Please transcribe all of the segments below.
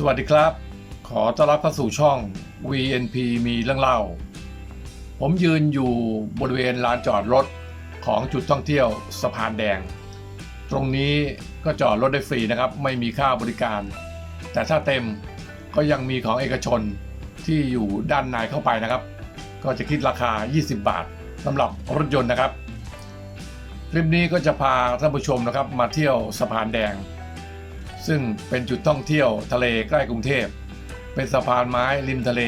สวัสดีครับ ขอต้อนรับเข้าสู่ช่อง VNP มีเรื่องเล่า ผมยืนอยู่บริเวณลานจอดรถของจุดท่องเที่ยวสะพานแดง ตรงนี้ก็จอดรถได้ฟรีนะครับ ไม่มีค่าบริการ แต่ถ้าเต็มก็ยังมีของเอกชนที่อยู่ด้านในเข้าไปนะครับ ก็จะคิดราคา 20 บาทสำหรับรถยนต์นะครับ คลิปนี้ก็จะพาท่านผู้ชมนะครับมาเที่ยวสะพานแดง ซึ่งเป็นจุดท่องเที่ยวทะเลใกล้กรุงเทพ เป็นสะพานไม้ริมทะเล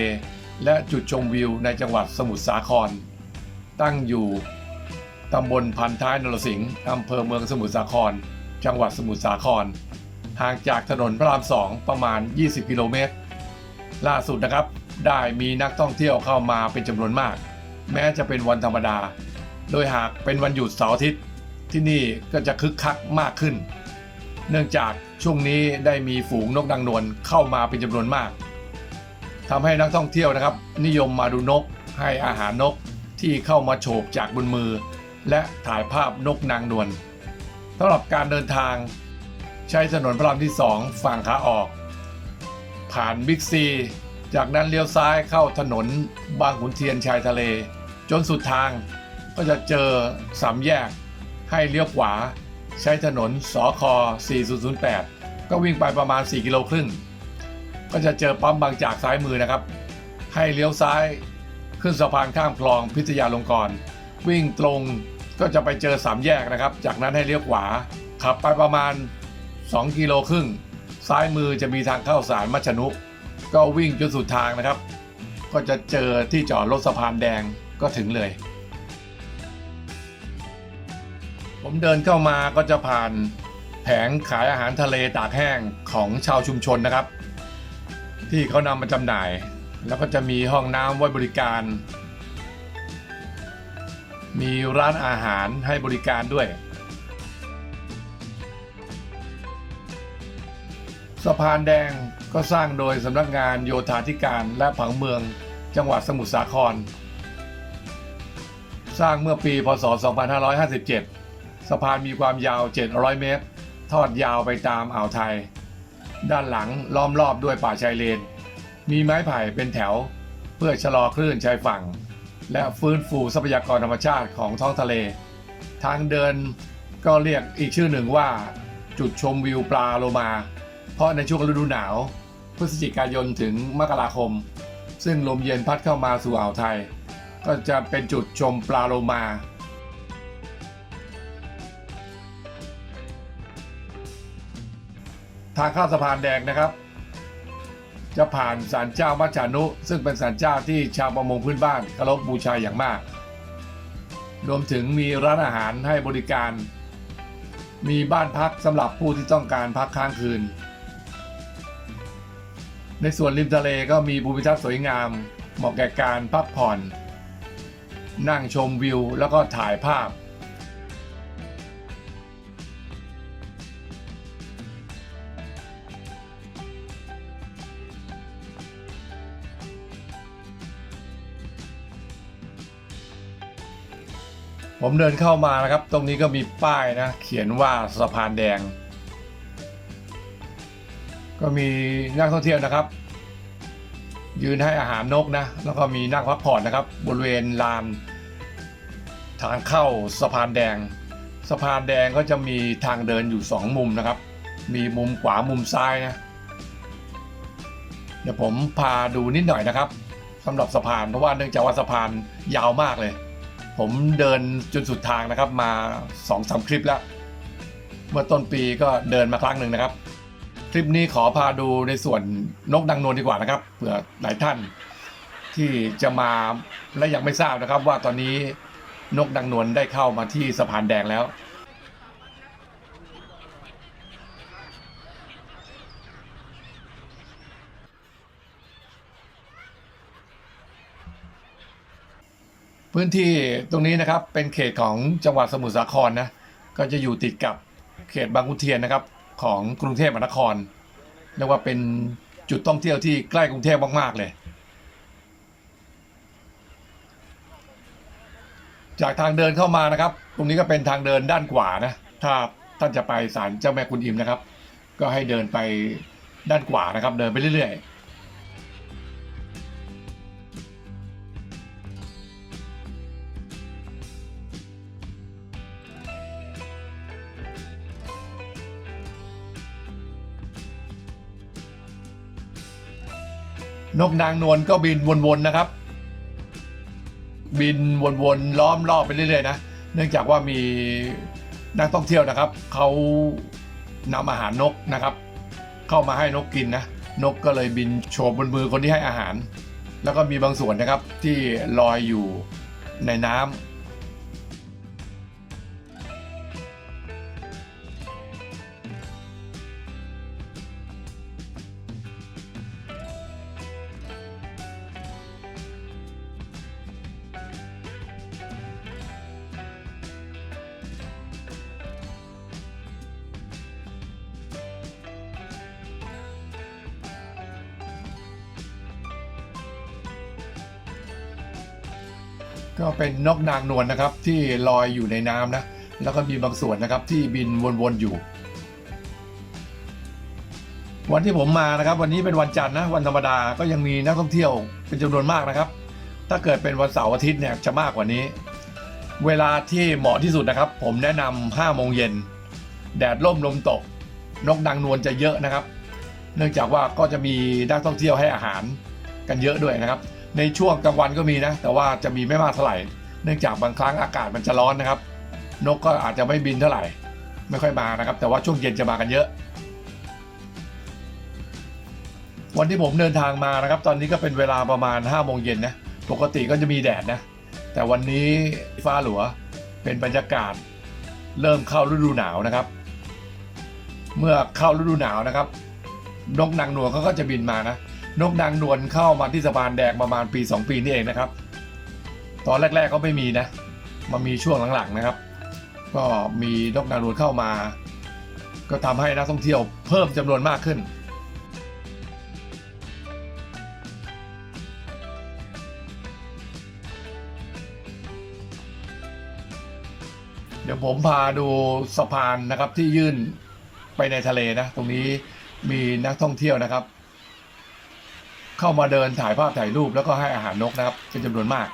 และจุดชมวิวในจังหวัดสมุทรสาคร ตั้งอยู่ตำบลพันท้ายนรสิงห์อำเภอเมืองสมุทรสาคร จังหวัดสมุทรสาคร ห่างจากถนนพระรามสองประมาณ 20 กิโลเมตร ล่าสุดนะครับ ได้มีนักท่องเที่ยวเข้ามาเป็นจำนวนมาก แม้จะเป็นวันธรรมดา โดยหากเป็นวันหยุดเสาร์อาทิตย์ที่นี่ก็จะคึกคักมากขึ้น เนื่องจาก ช่วงนี้ได้มีฝูงนกนางนวลเข้ามาเป็นจำนวนมากทำให้นักท่องเที่ยวนะครับ นิยมมาดูนกให้อาหารนกที่เข้ามาโฉบจากบนมือ และถ่ายภาพนกนางนวลสำหรับการเดินทาง ใช้ถนนพระรามที่ 2 ฝั่งขาออก ผ่านบิ๊กซี จากนั้นเลี้ยวซ้ายเข้าถนนบางขุนเทียนชายทะเล จนสุดทางก็จะเจอสามแยกให้เลี้ยวขวา ใช้ถนนสค4008 ก็วิ่งไปประมาณ 4 กิโลครึ่ง ก็จะเจอปั๊มบางจากซ้ายมือนะครับ ให้เลี้ยวซ้ายขึ้นสะพานข้ามคลองพิทยาลงกรณ์วิ่งตรงก็จะไปเจอสามแยกนะครับ จากนั้นให้เลี้ยวขวา ขับไปประมาณ 2 กิโลครึ่ง ซ้ายมือจะมีทางเข้าสารมัชนุ ก็วิ่งจนสุดทางนะครับ ก็จะเจอที่จอดรถสะพานแดงก็ถึงเลย ผมเดินเข้ามาก็จะผ่านแผงขายอาหารทะเลตากแห้งของชาวชุมชนนะครับ ที่เขานำมาจำหน่าย แล้วก็จะมีห้องน้ำไว้บริการ มีร้านอาหารให้บริการด้วย สะพานแดงก็สร้างโดยสำนักงานโยธาธิการและผังเมืองจังหวัดสมุทรสาคร สร้างเมื่อปี พศ 2557 สะพานมีความยาว 700 เมตร ทอดยาวไปตามอ่าวไทย ด้านหลังล้อมรอบด้วยป่าชายเลน มีไม้ไผ่เป็นแถว เพื่อชะลอคลื่นชายฝั่ง และฟื้นฟูทรัพยากรธรรมชาติของท้องทะเล ทางเดินก็เรียกอีกชื่อหนึ่งว่า จุดชมวิวปลาโลมา เพราะในช่วงฤดูหนาว พฤศจิกายนถึงมกราคม ซึ่งลมเย็นพัดเข้ามาสู่อ่าวไทย ก็จะเป็นจุดชมปลาโลมา ทางข้าสะพานแดงนะครับ จะผ่านศาลเจ้ามัจจานุ ซึ่งเป็นศาลเจ้าที่ชาวประมงพื้นบ้านเคารพบูชาอย่างมาก รวมถึงมีร้านอาหารให้บริการ มีบ้านพักสำหรับผู้ที่ต้องการพักค้างคืน ในส่วนริมทะเลก็มีภูมิทัศน์สวยงาม เหมาะแก่การพักผ่อน นั่งชมวิวแล้วก็ถ่ายภาพ ผมเดินเข้ามานะครับ ตรงนี้ก็มีป้ายนะ เขียนว่าสะพานแดง ก็มีนักท่องเที่ยวนะครับ ยืนให้อาหารนกนะ แล้วก็มีนั่งพักผ่อนนะครับ บริเวณลานทางเข้าสะพานแดง สะพานแดงก็จะมีทางเดินอยู่สองมุมนะครับ มีมุมขวามุมซ้ายนะ เดี๋ยวผมพาดูนิดหน่อยนะครับสำหรับสะพานเพราะว่าเนื่องจากว่าสะพานยาวมากเลย ผมเดินจนสุดทางนะครับมา2อสคลิปแล้ว เมื่อต้นปีก็เดินมาครั้งหนึ่งนะครับ คลิปนี้ขอพาดูในส่วนนกดังนวลดีกว่านะครับเผื่อหลายท่านที่จะมาและยังไม่ทราบนะครับ ว่าตอนนี้นกดังนวลได้เข้ามาที่สะพานแดงแล้ว พื้นที่ตรงนี้นะครับเป็นเขตของจังหวัดสมุทรสาครนะก็จะอยู่ติดกับเขตบางขุนเทียนนะครับของกรุงเทพมหานครเรียกว่าเป็นจุดท่องเที่ยวที่ใกล้กรุงเทพมากๆเลย จากทางเดินเข้ามานะครับ ตรงนี้ก็เป็นทางเดินด้านขวานะถ้าท่านจะไปศาลเจ้าแม่กุนอิมนะครับ ก็ให้เดินไปด้านขวานะครับ เดินไปเรื่อยๆ นกนางนวลก็บินวนๆนะครับ บินวนๆล้อมรอบไปเรื่อยๆนะเนื่องจากว่ามีนักท่องเที่ยวนะครับ เขานำอาหารนกนะครับ เข้ามาให้นกกินนะนกก็เลยบินโฉบบนมือคนที่ให้อาหาร แล้วก็มีบางส่วนนะครับที่ลอยอยู่ในน้ำ ก็เป็นนกนางนวลนะครับที่ลอยอยู่ในน้ำนะ แล้วก็มีบางส่วนนะครับที่บินวนๆอยู่ วันที่ผมมานะครับ วันนี้เป็นวันจันทร์นะวันธรรมดาก็ยังมีนักท่องเที่ยวเป็นจำนวนมากนะครับ ถ้าเกิดเป็นวันเสาร์อาทิตย์เนี่ยจะมากกว่านี้ เวลาที่เหมาะที่สุดนะครับ ผมแนะนำ5โมงเย็นแดดร่มลมตก นกนางนวลจะเยอะนะครับ เนื่องจากว่าก็จะมีนักท่องเที่ยวให้อาหารกันเยอะด้วยนะครับ ในช่วงกลางวันก็มีนะ แต่ว่าจะมีไม่มากเท่าไหร่ เนื่องจากบางครั้งอากาศมันจะร้อนนะครับ นกก็อาจจะไม่บินเท่าไหร่ ไม่ค่อยมานะครับ แต่ว่าช่วงเย็นจะมากันเยอะ วันที่ผมเดินทางมานะครับ ตอนนี้ก็เป็นเวลาประมาณ5้าโมงเย็นนะปกติก็จะมีแดดนะ แต่วันนี้ฟ้าหลัวเป็นบรรยากาศ เริ่มเข้าฤดูหนาวนะครับ เมื่อเข้าฤดูหนาวนะครับ นกนางนวลเขาก็จะบินมานะ นกนางนวลเข้ามาที่สะพานแดงประมาณปี 2 ปีนี่เองนะครับ ตอนแรกๆก็ไม่มีนะมามีช่วงหลังๆนะครับ ก็มีนกนางนวลเข้ามา ก็ทำให้นักท่องเที่ยวเพิ่มจำนวนมากขึ้นเดี๋ยวผมพาดูสะพานนะครับที่ยื่นไปในทะเลนะ ตรงนี้มีนักท่องเที่ยวนะครับ เข้ามาเดินถ่ายภาพถ่ายรูปแล้วก็ให้อาหารนกนะครับ เป็นจำนวนมาก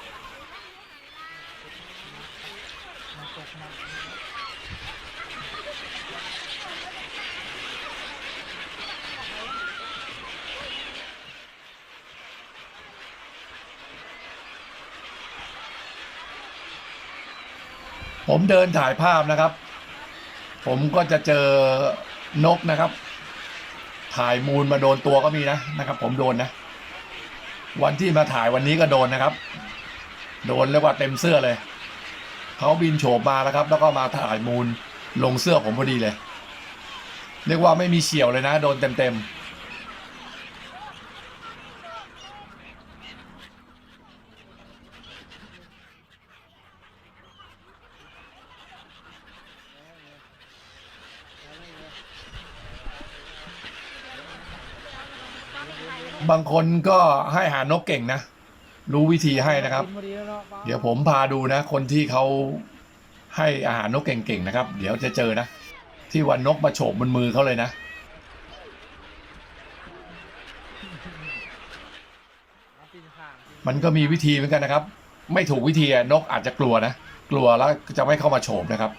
ผมเดินถ่ายภาพนะครับ ผมก็จะเจอนกนะครับ ถ่ายมูลมาโดนตัวก็มีนะนะครับ ผมโดนนะ วันที่มาถ่ายวันนี้ก็โดนนะครับ โดนเรียกว่าเต็มเสื้อเลยเขาบินโฉบมาแล้วครับ แล้วก็มาถ่ายมูลลงเสื้อผมพอดีเลย เรียกว่าไม่มีเฉียวเลยนะ โดนเต็มๆ บางคนก็ให้อาหารนกเก่งนะ รู้วิธีให้นะครับ เดี๋ยวผมพาดูนะ คนที่เขาให้อาหารนกเก่งๆนะครับ เดี๋ยวจะเจอนะ ที่วันนกมาโฉบบนมือเขาเลยนะมันก็มีวิธีเหมือนกันนะครับ ไม่ถูกวิธีนกอาจจะกลัวนะ กลัวแล้วจะไม่เข้ามาโฉบนะครับ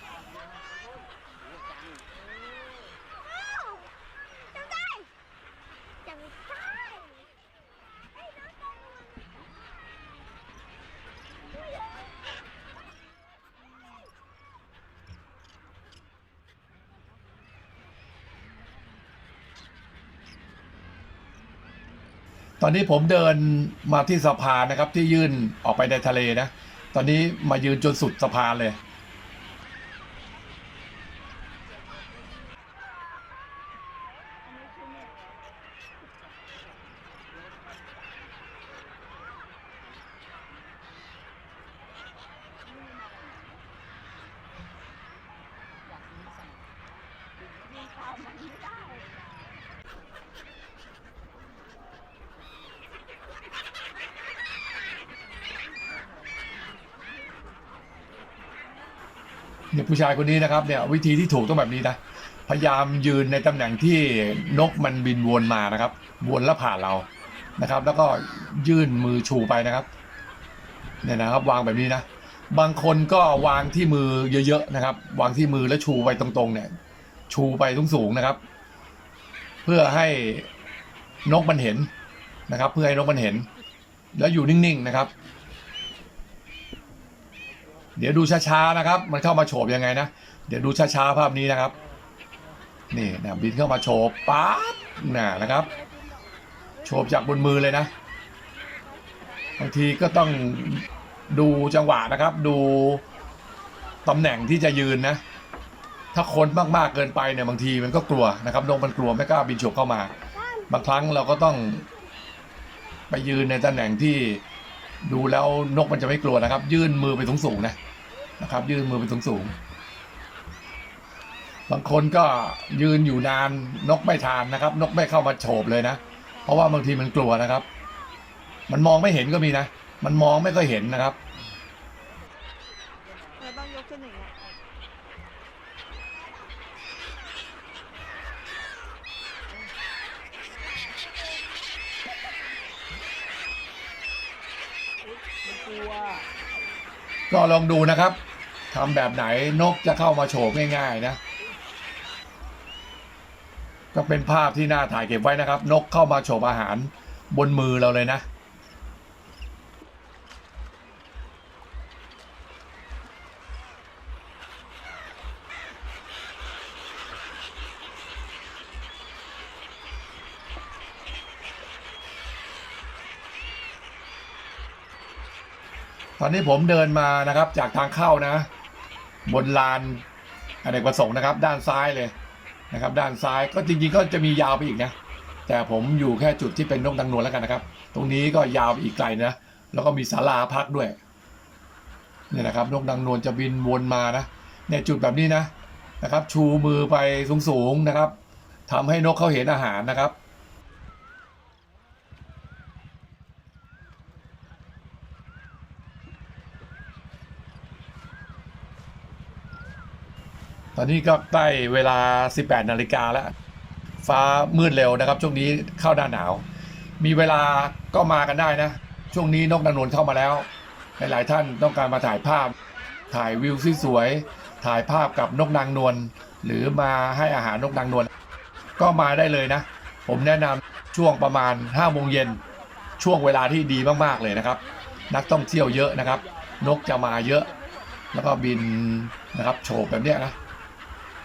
ตอนนี้ผมเดินมาที่สะพานนะครับที่ยื่นออกไปในทะเลนะ ตอนนี้มายืนจนสุดสะพานเลย เนี่ยผู้ชายคนนี้นะครับเนี่ยวิธีที่ถูกต้องแบบนี้นะพยายามยืนในตำแหน่งที่นกมันบินวนมานะครับ วนแล้วผ่านเรานะครับ แล้วก็ยื่นมือชูไปนะครับเนี่ยนะครับ วางแบบนี้นะบางคนก็วางที่มือเยอะๆนะครับ วางที่มือแล้วชูไปตรงๆ เนี่ย ชูไปสูงๆนะครับ เพื่อให้นกมันเห็นนะครับ เพื่อให้นกมันเห็น แล้วอยู่นิ่งๆนะครับ เดี๋ยวดูช้าๆนะครับ มันเข้ามาโฉบยังไงนะ เดี๋ยวดูช้าๆภาพนี้นะครับ นี่นะบินเข้ามาโฉบป๊าบน่ะนะครับ โฉบจากบนมือเลยนะ บางทีก็ต้องดูจังหวะนะครับ ดูตำแหน่งที่จะยืนนะ ถ้าคนมากๆเกินไปเนี่ยบางทีมันก็กลัวนะครับนกมันกลัวไม่กล้าบินโฉบเข้ามา บางครั้งเราก็ต้อง ไปยืนในตำแหน่งที่ดูแล้วนกมันจะไม่กลัวนะครับ ยื่นมือไปสูงๆนะ นะครับ ยื่นมือไปสูงๆบางคนก็ยืนอยู่นานนกไม่ทานนะครับ นกไม่เข้ามาโฉบเลยนะ เพราะว่าบางทีมันกลัวนะครับ มันมองไม่เห็นก็มีนะ มันมองไม่ค่อยเห็นนะครับ เราต้องยกขึ้นอย่างเงี้ย ก็ลองดูนะครับทำแบบไหนนกจะเข้ามาโฉบง่ายๆนะ ก็เป็นภาพที่น่าถ่ายเก็บไว้นะครับ นกเข้ามาโฉบอาหารบนมือเราเลยนะ อนนี้ผมเดินมานะครับจากทางเข้านะ บนลานอเนกประสงค์นะครับ ด้านซ้ายเลยนะครับ ด้านซ้ายก็จริงๆ ก็จะมียาวไปอีกนะแต่ผมอยู่แค่จุดที่เป็นนกดังนวลแล้วกันนะครับ ตรงนี้ก็ยาวไปอีกไกลนะแล้วก็มีศาลาพักด้วยเนี่ยนะครับนกดังนวลจะบินวนมานะเนี่ยจุดแบบนี้นะนะครับ ชูมือไปสูงๆนะครับทำให้นกเขาเห็นอาหารนะครับ ตอนนี้ก็ใกล้เวลา 18 นาฬิกาแล้ว ฟ้ามืดเร็วนะครับ ช่วงนี้เข้าหน้าหนาว มีเวลาก็มากันได้นะ ช่วงนี้นกนางนวลเข้ามาแล้ว หลายๆท่านต้องการมาถ่ายภาพ ถ่ายวิวสวยๆถ่ายภาพกับนกนางนวลหรือมาให้อาหารนกนางนวลก็มาได้เลยนะ ผมแนะนำช่วงประมาณ5โมงเย็นช่วงเวลาที่ดีมากๆเลยนะครับ นักท่องเที่ยวเยอะนะครับ นกจะมาเยอะ แล้วก็บินนะครับโฉบแบบนี้นะ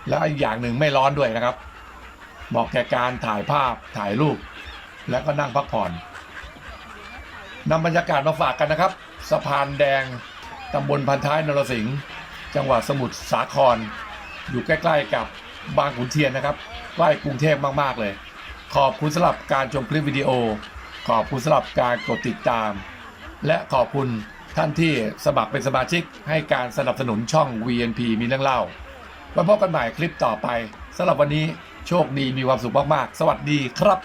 แล้วอีกอย่างหนึ่งไม่ร้อนด้วยนะครับเหมาะแก่การถ่ายภาพถ่ายรูป แล้วก็นั่งพักผ่อนนำบรรยากาศมาฝากกันนะครับ สะพานแดงตำบลพันท้ายนรสิงห์จังหวัดสมุทรสาคร อยู่ใกล้ๆกับบางขุนเทียนนะครับใกล้กรุงเทพมากๆเลย ขอบคุณสำหรับการชมคลิปวิดีโอ ขอบคุณสำหรับการกดติดตาม และขอบคุณท่านที่สมัครเป็นสมาชิกให้การสนับสนุนช่อง VNP มีเรื่องเล่า ไว้พบกันใหม่คลิปต่อไปสำหรับวันนี้โชคดีมีความสุขมากๆ สวัสดีครับ